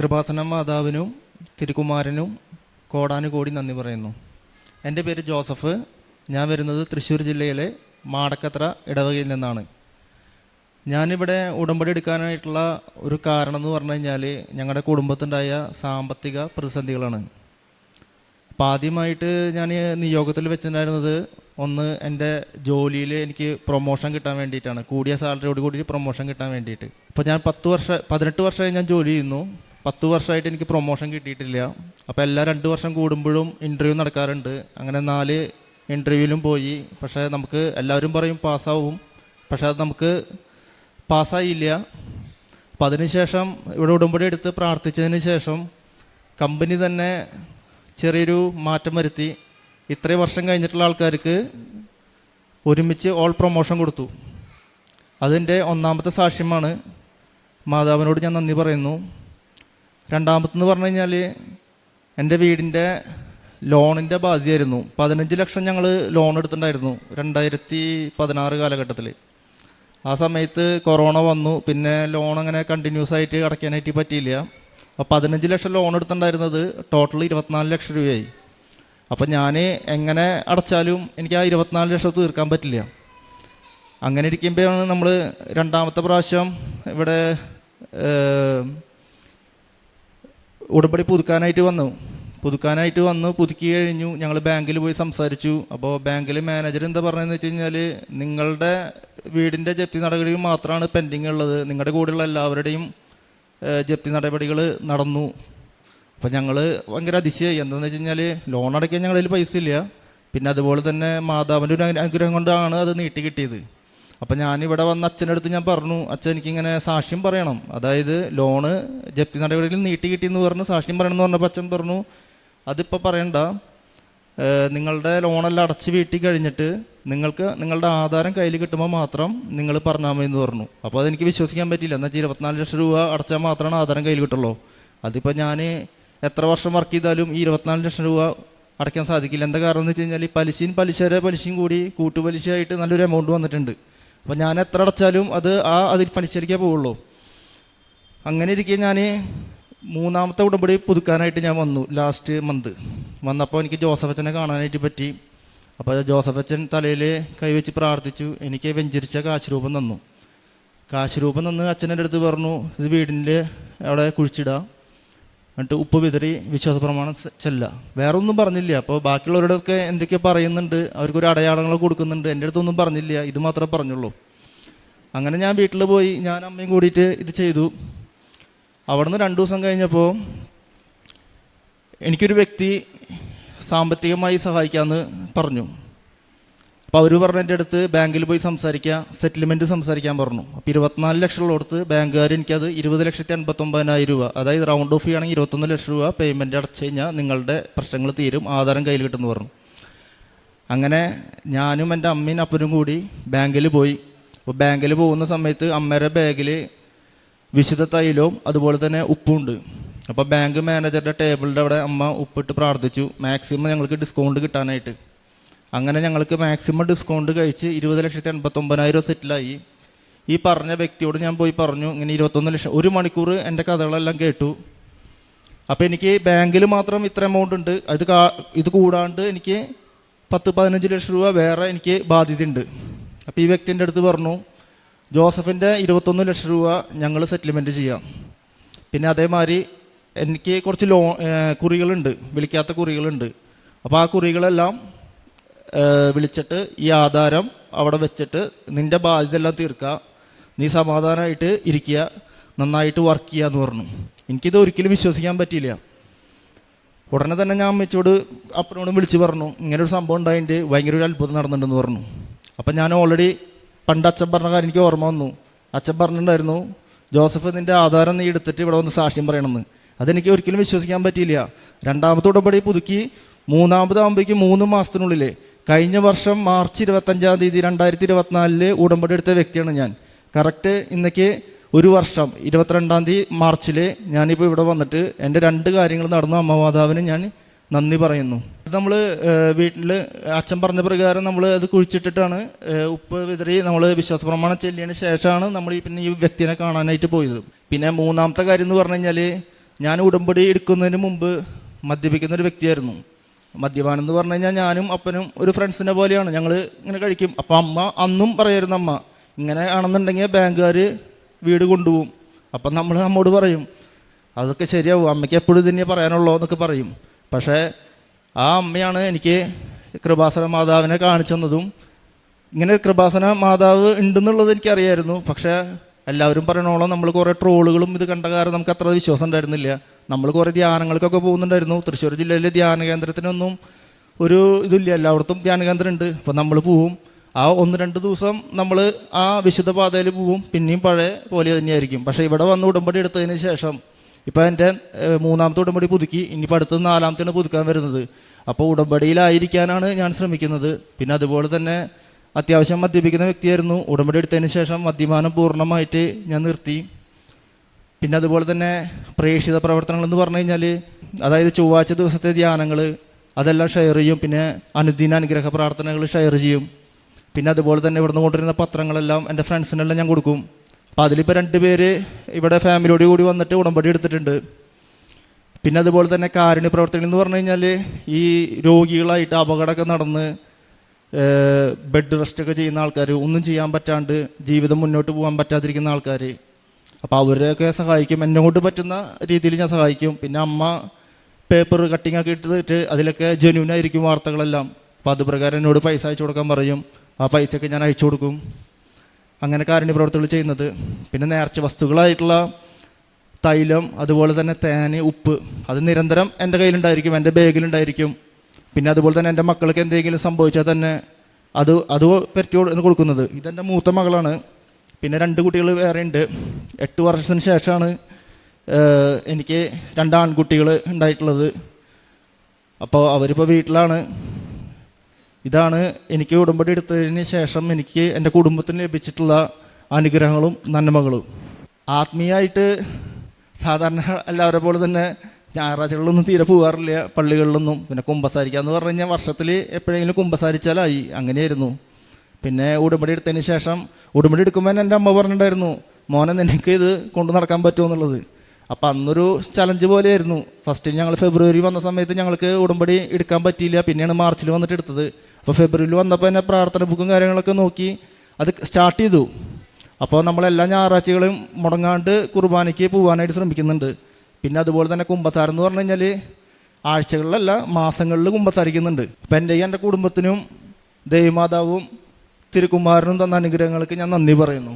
കൃപാസന മാതാവിനും തിരുക്കുമാരനും കോടാനുകോടി നന്ദി പറയുന്നു. എന്റെ പേര് ജോസഫ്. ഞാൻ വരുന്നത് തൃശ്ശൂർ ജില്ലയിലെ മാടക്കത്ര ഇടവകയിൽ നിന്നാണ്. ഞാനിവിടെ ഉടമ്പടി എടുക്കാനായിട്ടുള്ള ഒരു കാരണം എന്ന് പറഞ്ഞു കഴിഞ്ഞാൽ ഞങ്ങളുടെ കുടുംബത്തിന്റെയ സാമ്പത്തിക പ്രതിസന്ധികളാണ്. അപ്പോൾ ആദ്യമായിട്ട് ഞാൻ നിയോഗത്തിൽ വെച്ചിട്ടുണ്ടായിരുന്നത് ഒന്ന് എന്റെ ജോലിയിൽ എനിക്ക് പ്രൊമോഷൻ കിട്ടാൻ വേണ്ടിയിട്ടാണ്. കൂടിയ സാലറിയോട് കൂടി പ്രൊമോഷൻ കിട്ടാൻ വേണ്ടിയിട്ട്. അപ്പോൾ ഞാൻ പത്ത് വർഷം പതിനെട്ട് വർഷമായി ഞാൻ ജോലി ചെയ്യുന്നു. പത്ത് വർഷമായിട്ട് എനിക്ക് പ്രൊമോഷൻ കിട്ടിയിട്ടില്ല. അപ്പോൾ എല്ലാ രണ്ട് വർഷം കൂടുമ്പോഴും ഇന്റർവ്യൂ നടക്കാറുണ്ട്. അങ്ങനെ നാല് ഇന്റർവ്യൂവിലും പോയി. പക്ഷേ നമുക്ക് എല്ലാവരും പറയും പാസ്സാവും. പക്ഷേ അത് നമുക്ക് പാസ്സായില്ല. അപ്പോൾ അതിനുശേഷം ഇവിടെ ഉടമ്പടി എടുത്ത് പ്രാർത്ഥിച്ചതിന് ശേഷം കമ്പനി തന്നെ ചെറിയൊരു മാറ്റം വരുത്തി. ഇത്രയും വർഷം കഴിഞ്ഞിട്ടുള്ള ആൾക്കാർക്ക് ഒരുമിച്ച് ഓൾ പ്രൊമോഷൻ കൊടുത്തു. അതിന്റെ ഒന്നാമത്തെ സാക്ഷ്യമാണ്. മാതാവിനോട് ഞാൻ നന്ദി പറയുന്നു. രണ്ടാമത്തെന്ന് പറഞ്ഞു കഴിഞ്ഞാൽ എന്റെ വീടിന്റെ ലോണിന്റെ ബാധ്യതയായിരുന്നു. പതിനഞ്ച് ലക്ഷം ഞങ്ങൾ ലോൺ എടുത്തിട്ടുണ്ടായിരുന്നു രണ്ടായിരത്തി പതിനാറ് കാലഘട്ടത്തിൽ ആ സമയത്ത് കൊറോണ വന്നു. പിന്നെ ലോൺ അങ്ങനെ കണ്ടിന്യൂസ് ആയിട്ട് അടയ്ക്കാനായിട്ട് പറ്റിയില്ല. അപ്പോൾ പതിനഞ്ച് ലക്ഷം ലോൺ എടുത്തിട്ടുണ്ടായിരുന്നത് ടോട്ടൽ ഇരുപത്തിനാല് ലക്ഷം രൂപയായി. അപ്പോൾ ഞാൻ എങ്ങനെ അടച്ചാലും എനിക്ക് ആ ഇരുപത്തിനാല് ലക്ഷം തീർക്കാൻ പറ്റില്ല. അങ്ങനെ ഇരിക്കുമ്പോഴാണ് നമ്മൾ രണ്ടാമത്തെ പ്രാവശ്യം ഇവിടെ ഉടമ്പടി പുതുക്കാനായിട്ട് വന്നു. പുതുക്കാനായിട്ട് വന്നു പുതുക്കി കഴിഞ്ഞു. ഞങ്ങൾ ബാങ്കിൽ പോയി സംസാരിച്ചു. അപ്പോൾ ബാങ്കിൽ മാനേജർ എന്താ പറഞ്ഞതെന്ന് വെച്ച് കഴിഞ്ഞാൽ നിങ്ങളുടെ വീടിന്റെ ജപ്തി നടപടികൾ മാത്രമാണ് പെൻഡിങ് ഉള്ളത്. നിങ്ങളുടെ കൂടെയുള്ള എല്ലാവരുടെയും ജപ്തി നടപടികൾ നടന്നു. അപ്പോൾ ഞങ്ങൾ ഭയങ്കര അതിശയായി. എന്താണെന്ന് വെച്ച് കഴിഞ്ഞാൽ ലോൺ അടയ്ക്കാൻ ഞങ്ങളുടെ പൈസ ഇല്ല. പിന്നെ അതുപോലെ തന്നെ മാതാവിന്റെ ഒരു അനുഗ്രഹം കൊണ്ടാണ് അത് നീട്ടി കിട്ടിയത്. അപ്പം ഞാനിവിടെ വന്ന അച്ഛന്റെ അടുത്ത് ഞാൻ പറഞ്ഞു അച്ഛൻ എനിക്കിങ്ങനെ സാക്ഷ്യം പറയണം. അതായത് ലോണ് ജപ്തി നടപടിയിൽ നീട്ടി കിട്ടിയെന്ന് പറഞ്ഞ് സാക്ഷ്യം പറയണം എന്ന് പറഞ്ഞപ്പോൾ അച്ഛൻ പറഞ്ഞു അതിപ്പോൾ പറയണ്ട. നിങ്ങളുടെ ലോണെല്ലാം അടച്ച് വീട്ടി കഴിഞ്ഞിട്ട് നിങ്ങൾക്ക് നിങ്ങളുടെ ആധാരം കയ്യിൽ കിട്ടുമ്പോൾ മാത്രം നിങ്ങൾ പറഞ്ഞാൽ മതി എന്ന് പറഞ്ഞു. അപ്പോൾ അതെനിക്ക് വിശ്വസിക്കാൻ പറ്റില്ല എന്നാൽ ഇരുപത്തിനാല് ലക്ഷം രൂപ അടച്ചാൽ മാത്രമാണ് ആധാരം കയ്യിൽ കിട്ടുള്ളൂ. അതിപ്പോൾ ഞാൻ എത്ര വർഷം വർക്ക് ചെയ്താലും ഈ ഇരുപത്തിനാല് ലക്ഷം രൂപ അടയ്ക്കാൻ സാധിക്കില്ല. എന്താ കാരണം എന്ന് വെച്ച് കഴിഞ്ഞാൽ ഈ പലിശയും പലിശയുടെ പലിശയും കൂടി കൂട്ടുപലിശയായിട്ട് നല്ലൊരു എമൗണ്ട് വന്നിട്ടുണ്ട്. അപ്പോൾ ഞാൻ എത്ര അടച്ചാലും അത് ആ അതിൽ പലിശരിക്കേ പോവുള്ളൂ. അങ്ങനെ ഇരിക്കെ ഞാൻ മൂന്നാമത്തെ ഉടമ്പടി പുതുക്കാനായിട്ട് ഞാൻ വന്നു ലാസ്റ്റ് മന്ത് വന്നപ്പോൾ എനിക്ക് ജോസഫ് അച്ഛനെ കാണാനായിട്ട് പറ്റി. അപ്പോൾ ജോസഫ് അച്ഛൻ തലയിൽ കൈവച്ച് പ്രാർത്ഥിച്ചു എനിക്ക് വെഞ്ചരിച്ച കാശുരൂപം തന്നു. കാശുരൂപം തന്ന് അച്ഛന്റെ അടുത്ത് പറഞ്ഞു ഇത് വീടിന്റെ അവിടെ കുഴിച്ചിടുക എന്നിട്ട് ഉപ്പ് വിതറി വിശ്വാസ പ്രമാണം ചെല്ല വേറെ ഒന്നും പറഞ്ഞില്ല. അപ്പോൾ ബാക്കിയുള്ളവരോടൊക്കെ എന്തൊക്കെ പറയുന്നുണ്ട്. അവർക്കൊരു അടയാളങ്ങൾ കൊടുക്കുന്നുണ്ട്. എന്റെ അടുത്തൊന്നും പറഞ്ഞില്ല. ഇത് മാത്രമേ പറഞ്ഞുള്ളൂ. അങ്ങനെ ഞാൻ വീട്ടിൽ പോയി. ഞാൻ അമ്മയും കൂടിയിട്ട് ഇത് ചെയ്തു. അവിടുന്ന് രണ്ട് ദിവസം കഴിഞ്ഞപ്പോൾ എനിക്കൊരു വ്യക്തി സാമ്പത്തികമായി സഹായിക്കാമെന്ന് പറഞ്ഞു. അപ്പോൾ അവർ പറഞ്ഞ എന്റെ അടുത്ത് ബാങ്കിൽ പോയി സംസാരിക്കുക സെറ്റിൽമെന്റ് സംസാരിക്കാൻ പറഞ്ഞു. അപ്പോൾ ഇരുപത്തിനാല് ലക്ഷം കൊടുത്ത് ബാങ്കുകാർ എനിക്കത് ഇരുപത് ലക്ഷത്തി എൺപത്തൊമ്പതിനായിരം രൂപ അതായത് റൗണ്ട് ഓഫ് ചെയ്യുകയാണെങ്കിൽ ഇരുപത്തൊന്ന് ലക്ഷം രൂപ പേയ്മെന്റ് അടച്ചു കഴിഞ്ഞാൽ നിങ്ങളുടെ പ്രശ്നങ്ങൾ തീരും ആധാരം കയ്യിൽ കിട്ടുമെന്ന് പറഞ്ഞു. അങ്ങനെ ഞാനും എന്റെ അമ്മയും അപ്പനും കൂടി ബാങ്കിൽ പോയി. അപ്പോൾ ബാങ്കിൽ പോകുന്ന സമയത്ത് അമ്മയുടെ ബാഗിൽ വിശുദ്ധ തൈലവും അതുപോലെ തന്നെ ഉപ്പുണ്ട്. അപ്പോൾ ബാങ്ക് മാനേജറുടെ ടേബിളിന്റെ അവിടെ അമ്മ ഉപ്പിട്ട് പ്രാർത്ഥിച്ചു. മാക്സിമം ഞങ്ങൾക്ക് ഡിസ്കൗണ്ട് കിട്ടാനായിട്ട്. അങ്ങനെ ഞങ്ങൾക്ക് മാക്സിമം ഡിസ്കൗണ്ട് കഴിച്ച് ഇരുപത് ലക്ഷത്തി എൺപത്തൊമ്പതിനായിരം സെറ്റിലായി ഈ പറഞ്ഞ വ്യക്തിയോട് ഞാൻ പോയി പറഞ്ഞു ഇങ്ങനെ ഇരുപത്തൊന്ന് ലക്ഷം ഒരു മണിക്കൂർ എന്റെ കഥകളെല്ലാം കേട്ടു. അപ്പോൾ എനിക്ക് ബാങ്കിൽ മാത്രം ഇത്ര എമൗണ്ട് ഉണ്ട്. അത് ഇത് കൂടാണ്ട് എനിക്ക് പത്ത് പതിനഞ്ച് ലക്ഷം രൂപ വേറെ എനിക്ക് ബാധ്യത ഉണ്ട് അപ്പോൾ ഈ വ്യക്തിന്റെ അടുത്ത് പറഞ്ഞു ജോസഫിന്റെ ഇരുപത്തൊന്ന് ലക്ഷം രൂപ ഞങ്ങൾ സെറ്റിൽമെന്റ് ചെയ്യാം. പിന്നെ അതേമാതിരി എനിക്ക് കുറച്ച് ലോ കുറികളുണ്ട് വിളിക്കാത്ത കുറികളുണ്ട്. അപ്പോൾ ആ കുറികളെല്ലാം വിളിച്ചിട്ട് ഈ ആധാരം അവിടെ വെച്ചിട്ട് നിന്റെ ബാധ്യത എല്ലാം തീർക്കുക നീ സമാധാനമായിട്ട് ഇരിക്കുക. നന്നായിട്ട് വർക്ക് ചെയ്യുക എന്ന് പറഞ്ഞു. എനിക്കിത് ഒരിക്കലും വിശ്വസിക്കാൻ പറ്റിയില്ല. ഉടനെ തന്നെ ഞാൻ അമ്മച്ചോട് അപ്പനോട് വിളിച്ച് പറഞ്ഞു ഇങ്ങനൊരു സംഭവം ഉണ്ടായിട്ട് ഭയങ്കര ഒരു അത്ഭുതം നടന്നിട്ടുണ്ടെന്ന് പറഞ്ഞു. അപ്പം ഞാൻ ഓൾറെഡി പണ്ട് അച്ഛൻ പറഞ്ഞ കാര്യം എനിക്ക് ഓർമ്മ വന്നു. അച്ഛൻ പറഞ്ഞിട്ടുണ്ടായിരുന്നു ജോസഫ് നിന്റെ ആധാരം നീ എടുത്തിട്ട് ഇവിടെ വന്ന് സാക്ഷ്യം പറയണമെന്ന്. അതെനിക്ക് ഒരിക്കലും വിശ്വസിക്കാൻ പറ്റിയില്ല. രണ്ടാമത്തെ ഉടമ്പടി പുതുക്കി മൂന്നാമതാകുമ്പോഴേക്കും മൂന്ന് മാസത്തിനുള്ളിൽ കഴിഞ്ഞ വർഷം മാർച്ച് ഇരുപത്തഞ്ചാം തീയതി രണ്ടായിരത്തി ഇരുപത്തിനാലിൽ ഉടമ്പടി എടുത്ത വ്യക്തിയാണ് ഞാൻ. കറക്റ്റ് ഇന്നേക്ക് ഒരു വർഷം ഇരുപത്തിരണ്ടാം തീയതി മാർച്ചിൽ ഞാനിപ്പോൾ ഇവിടെ വന്നിട്ട് എന്റെ രണ്ട് കാര്യങ്ങൾ നടന്നു. അമ്മമാതാവിന് ഞാൻ നന്ദി പറയുന്നു. നമ്മൾ വീട്ടിൽ അച്ഛൻ പറഞ്ഞ പ്രകാരം നമ്മൾ അത് കുഴിച്ചിട്ടിട്ടാണ് ഉപ്പ് വിതറി നമ്മൾ വിശ്വാസ പ്രമാണം ചെല്ലിയതിന് ശേഷമാണ് നമ്മൾ ഈ പിന്നെ ഈ വ്യക്തിനെ കാണാനായിട്ട് പോയത്. പിന്നെ മൂന്നാമത്തെ കാര്യം എന്ന് പറഞ്ഞു കഴിഞ്ഞാൽ ഞാൻ ഉടമ്പടി എടുക്കുന്നതിന് മുമ്പ് മദ്യപിക്കുന്ന ഒരു വ്യക്തിയായിരുന്നു. മദ്യപാനം എന്ന് പറഞ്ഞു കഴിഞ്ഞാൽ ഞാനും അപ്പനും ഒരു ഫ്രണ്ട്സിനെ പോലെയാണ്. ഞങ്ങൾ ഇങ്ങനെ കഴിക്കും. അപ്പം അമ്മ അന്നും പറയായിരുന്നു അമ്മ. ഇങ്ങനെ ആണെന്നുണ്ടെങ്കിൽ ബാങ്കുകാർ വീട് കൊണ്ടുപോകും. അപ്പം നമ്മൾ നമ്മോട് പറയും അതൊക്കെ ശരിയാവും. അമ്മയ്ക്ക് എപ്പോഴും ഇതിനെ പറയാനുള്ളൂ എന്നൊക്കെ പറയും. പക്ഷേ ആ അമ്മയാണ് എനിക്ക് കൃപാസന മാതാവിനെ കാണിച്ചു തന്നതും. ഇങ്ങനെ കൃപാസന മാതാവ് ഉണ്ടെന്നുള്ളത് എനിക്കറിയായിരുന്നു. പക്ഷേ എല്ലാവരും പറയണോളം നമ്മൾ കുറേ ട്രോളുകളും ഇത് കണ്ട കാരണം നമുക്ക് അത്ര വിശ്വാസം ഉണ്ടായിരുന്നില്ല. നമ്മൾ കുറേ ധ്യാനങ്ങൾക്കൊക്കെ പോകുന്നുണ്ടായിരുന്നു. തൃശ്ശൂർ ജില്ലയിലെ ധ്യാന കേന്ദ്രത്തിനൊന്നും ഒരു ഇതില്ല. എല്ലായിടത്തും ധ്യാന കേന്ദ്രം ഉണ്ട് അപ്പോൾ നമ്മൾ പോവും. ആ ഒന്ന് രണ്ട് ദിവസം നമ്മൾ ആ വിശുദ്ധ പാതയിൽ പോവും. പിന്നെയും പഴയ പോലെ തന്നെയായിരിക്കും. പക്ഷേ ഇവിടെ വന്ന് ഉടമ്പടി എടുത്തതിന് ശേഷം ഇപ്പോൾ എന്റെ മൂന്നാമത്തെ ഉടമ്പടി പുതുക്കി. ഇനിയിപ്പോൾ അടുത്തത് നാലാമത്തെയാണ് പുതുക്കാൻ വരുന്നത്. അപ്പോൾ ഉടമ്പടിയിലായിരിക്കാനാണ് ഞാൻ ശ്രമിക്കുന്നത്. പിന്നെ അതുപോലെ തന്നെ അത്യാവശ്യം മദ്യപിക്കുന്ന വ്യക്തിയായിരുന്നു. ഉടമ്പടി എടുത്തതിന് ശേഷം മദ്യപാനം പൂർണമായിട്ട് ഞാൻ നിർത്തി. പിന്നെ അതുപോലെ തന്നെ പ്രേക്ഷിത പ്രവർത്തനങ്ങൾ എന്ന് പറഞ്ഞു കഴിഞ്ഞാൽ അതായത് ചൊവ്വാഴ്ച ദിവസത്തെ ധ്യാനങ്ങൾ അതെല്ലാം ഷെയർ ചെയ്യും. പിന്നെ അനുദിന അനുഗ്രഹ പ്രാർത്ഥനകൾ ഷെയർ ചെയ്യും. പിന്നെ അതുപോലെ തന്നെ ഇവിടുന്ന് കൊണ്ടുവരുന്ന പത്രങ്ങളെല്ലാം എന്റെ ഫ്രണ്ട്സിനെല്ലാം ഞാൻ കൊടുക്കും. അപ്പോൾ അതിലിപ്പോൾ രണ്ട് പേര് ഇവിടെ ഫാമിലിയോട് കൂടി വന്നിട്ട് ഉടമ്പടി എടുത്തിട്ടുണ്ട്. പിന്നെ അതുപോലെ തന്നെ കാരുണ്യ പ്രവർത്തനം എന്ന് പറഞ്ഞു കഴിഞ്ഞാൽ ഈ രോഗികളായിട്ട് അപകടമൊക്കെ നടന്ന് ബെഡ് റെസ്റ്റൊക്കെ ചെയ്യുന്ന ആൾക്കാർ ഒന്നും ചെയ്യാൻ പറ്റാണ്ട് ജീവിതം മുന്നോട്ട് പോകാൻ പറ്റാതിരിക്കുന്ന ആൾക്കാർ അപ്പോൾ അവരെയൊക്കെ സഹായിക്കും. എന്നെ കൊണ്ട് പറ്റുന്ന രീതിയിൽ ഞാൻ സഹായിക്കും. പിന്നെ അമ്മ പേപ്പർ കട്ടിങ് ഒക്കെ ഇട്ടിട്ട് അതിലൊക്കെ ജെന്യൂൻ ആയിരിക്കും വാർത്തകളെല്ലാം. അപ്പോൾ അത് പ്രകാരം എന്നോട് പൈസ അയച്ചു കൊടുക്കാൻ പറയും. ആ പൈസയൊക്കെ ഞാൻ അയച്ചു കൊടുക്കും. അങ്ങനെ കാരുണ്യ പ്രവർത്തികൾ ചെയ്യുന്നത്. പിന്നെ നേർച്ച വസ്തുക്കളായിട്ടുള്ള തൈലം അതുപോലെ തന്നെ തേന് ഉപ്പ്. അത് നിരന്തരം എന്റെ കയ്യിലുണ്ടായിരിക്കും എന്റെ ബാഗിലുണ്ടായിരിക്കും. പിന്നെ അതുപോലെ തന്നെ എന്റെ മക്കൾക്ക് എന്തെങ്കിലും സംഭവിച്ചാൽ തന്നെ അത് അത് പറ്റി കൊടുക്കുന്നത്. ഇതെന്റെ മൂത്ത മകളാണ്. പിന്നെ രണ്ട് കുട്ടികൾ വേറെ ഉണ്ട് എട്ട് വർഷത്തിന് ശേഷമാണ് എനിക്ക് രണ്ട് ആൺകുട്ടികൾ ഉണ്ടായിട്ടുള്ളത്. അപ്പോൾ അവരിപ്പോൾ വീട്ടിലാണ്. ഇതാണ് എനിക്ക് ഉടമ്പടി എടുത്തതിന് ശേഷം എനിക്ക് എന്റെ കുടുംബത്തിന് ലഭിച്ചിട്ടുള്ള അനുഗ്രഹങ്ങളും നന്മകളും. ആത്മീയമായിട്ട് സാധാരണ എല്ലാവരെ പോലെ തന്നെ ഞായറാഴ്ചകളിലൊന്നും തീരെ പോകാറില്ല പള്ളികളിലൊന്നും. പിന്നെ കുമ്പസാരിക്കുക എന്ന് പറഞ്ഞു കഴിഞ്ഞാൽ വർഷത്തിൽ എപ്പോഴെങ്കിലും കുമ്പസാരിച്ചാലായി. അങ്ങനെയായിരുന്നു. പിന്നെ ഉടമ്പടി എടുത്തതിന് ശേഷം ഉടമ്പടി എടുക്കുമ്പോൾ എന്റെ അമ്മ പറഞ്ഞിട്ടുണ്ടായിരുന്നു മോനെ നിനക്ക് ഇത് കൊണ്ടു നടക്കാൻ പറ്റുമോ എന്നുള്ളത്? അപ്പം അന്നൊരു ചലഞ്ച് പോലെയായിരുന്നു. ഫസ്റ്റ് ഞങ്ങൾ ഫെബ്രുവരി വന്ന സമയത്ത് ഞങ്ങൾക്ക് ഉടമ്പടി എടുക്കാൻ പറ്റിയില്ല. പിന്നെയാണ് മാർച്ചിൽ വന്നിട്ട് എടുത്തത്. അപ്പോൾ ഫെബ്രുവരിയിൽ വന്നപ്പോൾ തന്നെ പ്രാർത്ഥന ബുക്കും കാര്യങ്ങളൊക്കെ നോക്കി അത് സ്റ്റാർട്ട് ചെയ്തു. അപ്പോൾ നമ്മളെല്ലാ ഞായറാഴ്ചകളും മുടങ്ങാണ്ട് കുർബാനയ്ക്ക് പോകാനായിട്ട് ശ്രമിക്കുന്നുണ്ട്. പിന്നെ അതുപോലെ തന്നെ കുമ്പസാരം എന്ന് പറഞ്ഞു കഴിഞ്ഞാൽ ആഴ്ചകളിലല്ല മാസങ്ങളിൽ കുമ്പസാരിക്കുന്നുണ്ട് അപ്പം എന്റെയും എന്റെ കുടുംബത്തിനും ദേവിമാതാവും തിരുക്കുമാരനും തന്ന അനുഗ്രഹങ്ങൾക്ക് ഞാൻ നന്ദി പറയുന്നു.